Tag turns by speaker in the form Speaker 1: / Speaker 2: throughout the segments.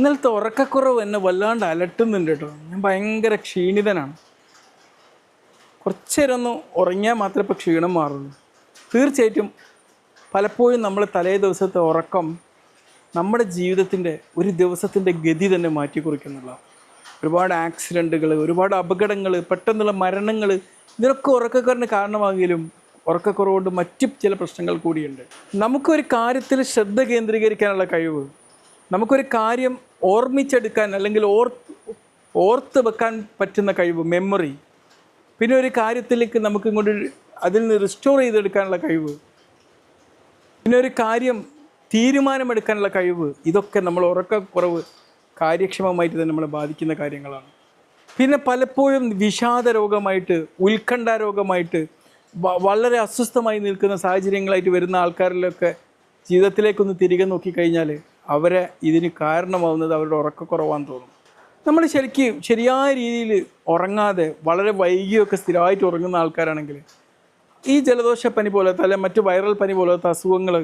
Speaker 1: ഇന്നലത്തെ ഉറക്കക്കുറവ് എന്നെ വല്ലാണ്ട് അലട്ടുന്നുണ്ട് കേട്ടോ. ഞാൻ ഭയങ്കര ക്ഷീണിതനാണ്. കുറച്ചേരൊന്ന് ഉറങ്ങിയാൽ മാത്രമേ ഇപ്പോൾ ക്ഷീണം മാറുള്ളൂ. തീർച്ചയായിട്ടും പലപ്പോഴും നമ്മൾ തലേ ദിവസത്തെ ഉറക്കം നമ്മുടെ ജീവിതത്തിന്റെ ഒരു ദിവസത്തിന്റെ ഗതി തന്നെ മാറ്റി കുറിക്കുന്നുള്ള ഒരുപാട് ആക്സിഡന്റുകൾ ഒരുപാട് അപകടങ്ങൾ പെട്ടെന്നുള്ള മരണങ്ങൾ ഇതിനൊക്കെ ഉറക്കക്കുറവിന് കാരണമാകിലും ഉറക്കക്കുറവുകൊണ്ട് മറ്റ് ചില പ്രശ്നങ്ങൾ കൂടിയുണ്ട്. നമുക്കൊരു കാര്യത്തിൽ ശ്രദ്ധ കേന്ദ്രീകരിക്കാനുള്ള കഴിവ് നമുക്കൊരു കാര്യം ഓർമ്മിച്ചെടുക്കാൻ അല്ലെങ്കിൽ ഓർ ഓർത്ത് വെക്കാൻ പറ്റുന്ന കഴിവ് മെമ്മറി പിന്നെ ഒരു കാര്യത്തിലേക്ക് നമുക്ക് ഇങ്ങോട്ട് അതിൽ നിന്ന് റിസ്റ്റോർ ചെയ്തെടുക്കാനുള്ള കഴിവ്. പിന്നെ ഒരു കാര്യം തീരുമാനമെടുക്കാനുള്ള കഴിവ്. ഇതൊക്കെ നമ്മൾ ഉറക്കക്കുറവ് കാര്യക്ഷമമായിട്ട് തന്നെ നമ്മളെ ബാധിക്കുന്ന കാര്യങ്ങളാണ്. പിന്നെ പലപ്പോഴും വിഷാദ രോഗമായിട്ട് ഉത്കണ്ഠ രോഗമായിട്ട് വളരെ അസ്വസ്ഥമായി നിൽക്കുന്ന സാഹചര്യങ്ങളായിട്ട് വരുന്ന ആൾക്കാരിലൊക്കെ ജീവിതത്തിലേക്കൊന്ന് തിരികെ നോക്കിക്കഴിഞ്ഞാൽ അവരെ ഇതിന് കാരണമാവുന്നത് അവരുടെ ഉറക്കക്കുറവാന്ന് തോന്നും. നമ്മൾ ശരിക്കും ശരിയായ രീതിയിൽ ഉറങ്ങാതെ വളരെ വൈകിയൊക്കെ സ്ഥിരമായിട്ട് ഉറങ്ങുന്ന ആൾക്കാരാണെങ്കിൽ ഈ ജലദോഷപ്പനി പോലത്തെ അല്ലെങ്കിൽ മറ്റ് വൈറൽ പനി പോലത്തെ അസുഖങ്ങൾ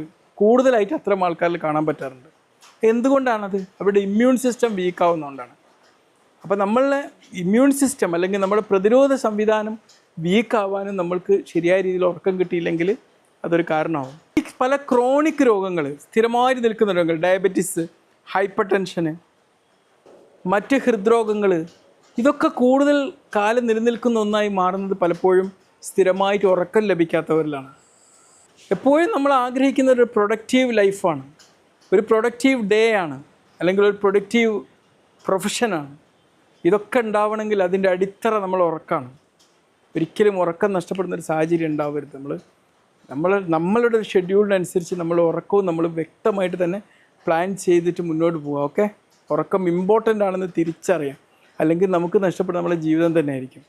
Speaker 1: കൂടുതലായിട്ട് അത്തരം ആൾക്കാരിൽ കാണാൻ പറ്റാറുണ്ട്. എന്തുകൊണ്ടാണത്? അവരുടെ ഇമ്മ്യൂൺ സിസ്റ്റം വീക്കാവുന്നതുകൊണ്ടാണ് അപ്പോൾ നമ്മളുടെ ഇമ്മ്യൂൺ സിസ്റ്റം അല്ലെങ്കിൽ നമ്മുടെ പ്രതിരോധ സംവിധാനം വീക്കാവാനും നമ്മൾക്ക് ശരിയായ രീതിയിൽ ഉറക്കം കിട്ടിയില്ലെങ്കിൽ അതൊരു കാരണമാവും. പല ക്രോണിക് രോഗങ്ങൾ സ്ഥിരമായി നിൽക്കുന്ന രോഗങ്ങൾ ഡയബറ്റിസ് ഹൈപ്പർ ടെൻഷന് മറ്റ് ഹൃദ്രോഗങ്ങൾ ഇതൊക്കെ കൂടുതൽ കാലം നിലനിൽക്കുന്ന ഒന്നായി മാറുന്നത് പലപ്പോഴും സ്ഥിരമായിട്ട് ഉറക്കം ലഭിക്കാത്തവരിലാണ്. എപ്പോഴും നമ്മൾ ആഗ്രഹിക്കുന്ന ഒരു പ്രൊഡക്റ്റീവ് ലൈഫാണ് ഒരു പ്രൊഡക്റ്റീവ് ഡേ ആണ്. അല്ലെങ്കിൽ ഒരു പ്രൊഡക്റ്റീവ് പ്രൊഫഷനാണ് ഇതൊക്കെ ഉണ്ടാവണമെങ്കിൽ അതിന്റെ അടിത്തറ നമ്മൾ ഉറക്കാണ്. ഒരിക്കലും ഉറക്കം നഷ്ടപ്പെടുന്ന ഒരു സാഹചര്യം ഉണ്ടാവരുത് നമ്മൾ. നമ്മൾ നമ്മളുടെ ഒരു ഷെഡ്യൂളിനനുസരിച്ച് നമ്മൾ ഉറക്കവും നമ്മൾ വ്യക്തമായിട്ട് തന്നെ പ്ലാൻ ചെയ്തിട്ട് മുന്നോട്ട് പോവുക ഓക്കെ ഉറക്കം ഇമ്പോർട്ടന്റ് ആണെന്ന് തിരിച്ചറിയാം. അല്ലെങ്കിൽ നമുക്ക് നഷ്ടപ്പെടുന്ന നമ്മുടെ ജീവിതം തന്നെ ആയിരിക്കും.